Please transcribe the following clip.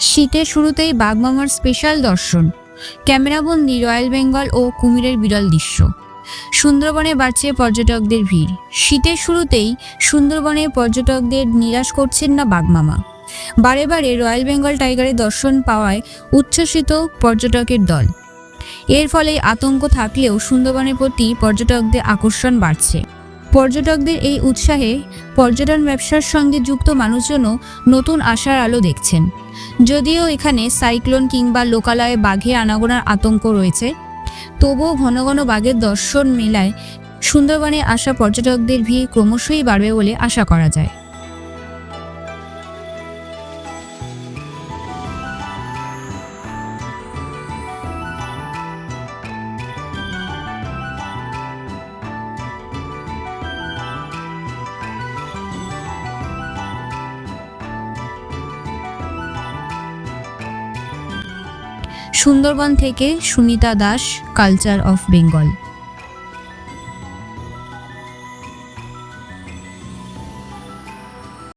শীতের শুরুতেই বাগমামার স্পেশাল দর্শন, ক্যামেরাবন্দি, রয়্যাল বেঙ্গল ও কুমিরের বিরল দৃশ্য। সুন্দরবনে বাড়ছে পর্যটকদের ভিড়। শীতের শুরুতেই সুন্দরবনে পর্যটকদের নিরাশ করছেন না বাগমামা বারে বারে রয়্যাল বেঙ্গল টাইগারের দর্শন পাওয়ায় উচ্ছ্বসিত পর্যটকের দল। এর ফলে আতঙ্ক থাকলেও সুন্দরবনের প্রতি পর্যটকদের আকর্ষণ বাড়ছে। পর্যটকদের এই উৎসাহে পর্যটন ব্যবসার সঙ্গে যুক্ত মানুষজনও নতুন আশার আলো দেখছেন। যদিও এখানে সাইক্লোন কিংবা লোকালয়ে বাঘে আনাগোনার আতঙ্ক রয়েছে, তবুও ঘন ঘন বাঘের দর্শন মেলায় সুন্দরবনে আসা পর্যটকদের ভিড় ক্রমশই বাড়বে বলে আশা করা যায়। সুন্দরবন থেকে Sunita Das culture of Bengal